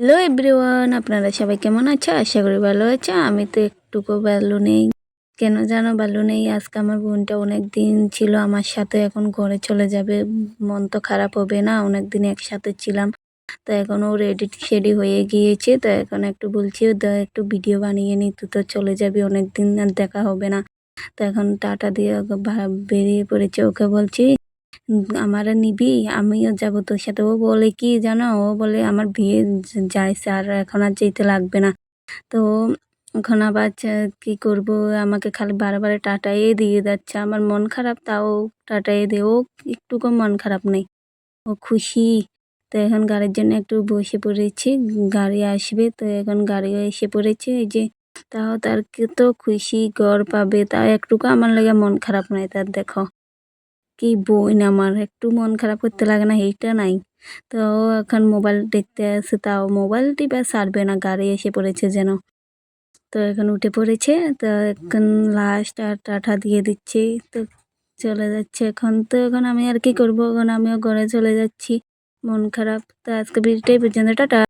Hello everyone আপনারা সবাই কেমন আছে? আশা করি ভালো আছে। আমি তো একটুকু ভালো নেই। কেন জানো ভালো নেই। আজকে আমার বোনটা অনেক দিন ছিল আমার সাথে এখন ঘরে চলে যাবে। মন তো খারাপ হবে না অনেক দিন একসাথে ছিলাম। তো এখন ও রেডি শেডি হয়ে গিয়েছে। তো এখন একটু বলছি "দা, একটু ভিডিও বানিয়ে নি তুই তো চলে যাবি অনেক দিন আর দেখা হবে না। তো এখন টাটা দিয়ে বেরিয়ে পড়েছে। ওকে বলছি আমারে নিবি? আমিও যাব তোর সাথে। ও বলে, কি জানো? ও বলে, আমার বিয়ে যাইছে আর এখন আর যেতে লাগবে না। তো এখন আবার কি করব? আমাকে খালি বারে টাটাই দিয়ে যাচ্ছে। আমার মন খারাপ, তাও টাটাই দিয়ে। ও একটুকু মন খারাপ নেই। ও খুশি। তো এখন গাড়ির জন্য একটু বসে পড়েছি। গাড়ি আসবে। তো এখন গাড়িও এসে পড়েছে। এই যে তাও তার কত খুশি, গড় পাবে। তাও একটুকু আমার লাগে মন খারাপ নাই। তার দেখো। কি বোন আমার একটু মন খারাপ করতে লাগে না, এইটা নাই। তো এখন মোবাইল দেখতে আসে, তাও মোবাইল টিপা সারবে না, গাড়ি এসে পড়েছে যেন। তো এখন উঠে পড়েছে, তো এখন লাস্ট আর টাটা দিয়ে দিচ্ছি, তো চলে যাচ্ছে এখন। তো এখন আমি আর কি করব, এখন আমিও ঘরে চলে যাচ্ছি, মন খারাপ। তো আজকে ভিডিওটাই পর্যন্ত, টাটা।